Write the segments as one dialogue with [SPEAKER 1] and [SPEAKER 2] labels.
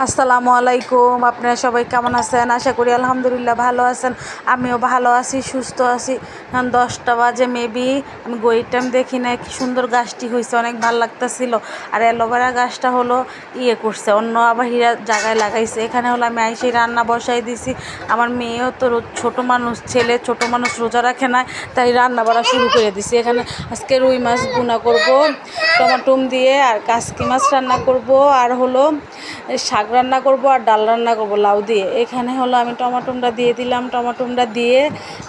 [SPEAKER 1] আসসালামু আলাইকুম। আপনারা সবাই কেমন আছেন? আশা করি আলহামদুলিল্লাহ ভালো আছেন। আমিও ভালো আছি, সুস্থ আছি। এখন দশটা বাজে মেবি আমি গইটাম দেখি না কি সুন্দর গাছটি হয়েছে অনেক ভালো লাগতেছিল। আর অ্যালোভেরা গাছটা হলো ইয়ে করছে, অন্য আবার হীরা জায়গায় লাগাইছে। এখানে হলো আমি আইসি রান্না বসাই দিছি। আমার মেয়েও তো ছোট মানুষ, ছেলে ছোট মানুষ রোজা রাখে না তাই রান্না বাড়া শুরু করে দিছি। এখানে আজকে রুই মাছ গুনা করব, টমাটুম দিয়ে, আর কাসকি মাছ রান্না করব, আর হলো শাক রান্না করব আর ডাল রান্না করব, লাউ দিয়ে। এখানে হলো আমি টমাটোমটা দিয়ে দিলাম, টমাটোমটা দিয়ে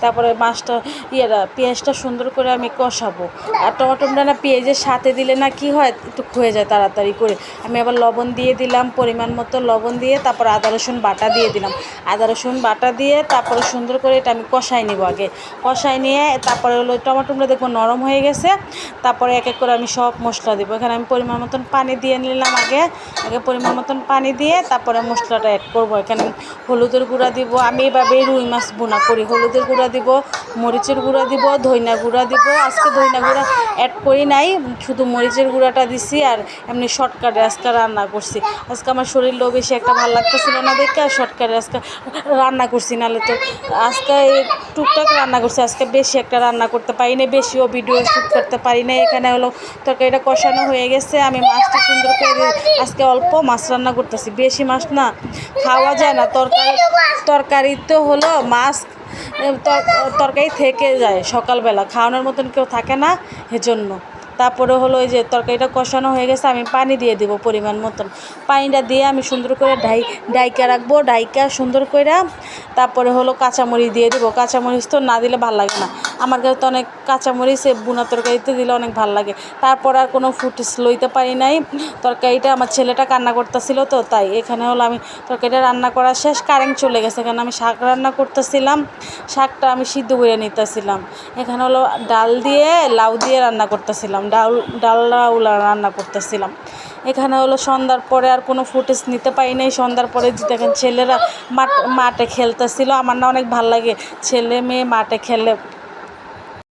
[SPEAKER 1] তারপরে মাছটা, ইয়েটা, পেঁয়াজটা সুন্দর করে আমি কষাবো। আর টমাটোমটা না পেঁয়াজের সাথে দিলে না কি হয়, একটু হয়ে যায় তাড়াতাড়ি করে। আমি আবার লবণ দিয়ে দিলাম, পরিমাণ মতো লবণ দিয়ে তারপর আদা, রসুন বাটা দিয়ে দিলাম। আদা, রসুন বাটা দিয়ে তারপরে সুন্দর করে এটা আমি কষাই নিব আগে। কষাই নিয়ে তারপরে হলো টমাটোমটা দেখব নরম হয়ে গেছে, তারপরে এক এক করে আমি সব মশলা দেবো। এখানে আমি পরিমাণ মতন পানি দিয়ে নিলাম আগে আগে পরিমাণ মতন পানি দিয়ে তারপরে মশলাটা অ্যাড করব। এখানে হলুদের গুঁড়া দিব, আমি এভাবে রুই মাছ বোনা করি। হলুদের গুঁড়া দিব, মরিচের গুঁড়া দিব, ধইনা গুঁড়া দিব। আজকে ধইনা গুঁড়া অ্যাড করি নাই, শুধু মরিচের গুঁড়াটা দিছি আর এমনি শর্টকাটে আজকে রান্না করছি। আজকে আমার শরীরটাও বেশি একটা ভালো লাগতেছিল না দেখে আর শর্টকাটে আজকে রান্না করছি, নাহলে তো আজকে টুকটাক রান্না করছি। আজকে বেশি একটা রান্না করতে পারি না বেশিও ভিডিও শ্যুট করতে পারি না এখানে হলো তরকারিটা কষানো হয়ে গেছে, আমি মাছটা সুন্দর করে আজকে অল্প মাছ রান্না করতেছি। বেশি মাছ না, খাওয়া যায় না। তরকারি তরকারি তো হলো মাছ তর- তরকারি থেকে যায় সকালবেলা। খাওয়ানোর মতন কেউ থাকে না এজন্য। তারপরে হলো ওই যে তরকারিটা কষানো হয়ে গেছে, আমি পানি দিয়ে দিব পরিমাণ মতন। পানিটা দিয়ে আমি সুন্দর করে ডাই, ডাইকা রাখব, ডাইকা সুন্দর করে তারপরে হলো কাঁচামরিচ দিয়ে দিব। কাঁচামরিচ তো না দিলে ভালো লাগে না। আমার কাছে তো অনেক কাঁচামরিচ বুনা তরকারিতে দিলে অনেক ভালো লাগে। তারপর আর কোনো ফুটেজ লইতে পারি নাই। তরকারিটা আমার ছেলেটা কান্না করতেছিল তো, তাই এখানে হলো আমি তরকারিটা রান্না করা শেষ, কারেন্ট চলে গেছে। এখানে আমি শাক রান্না করতেছিলাম, শাকটা আমি সিদ্ধ করে নিতেছিলাম। এখানে হলো ডাল দিয়ে লাউ দিয়ে রান্না করতেছিলাম, ডাল ডাল লাউ রান্না করতেছিলাম। এখানে হলো সন্ধ্যার পরে আর কোনো ফুটেজ নিতে পারি নাই। সন্ধ্যার পরে দেখেন ছেলেরা মাঠ, মাঠে খেলতেছিল, আমার না অনেক ভালো লাগে। ছেলে মেয়ে মাঠে খেলে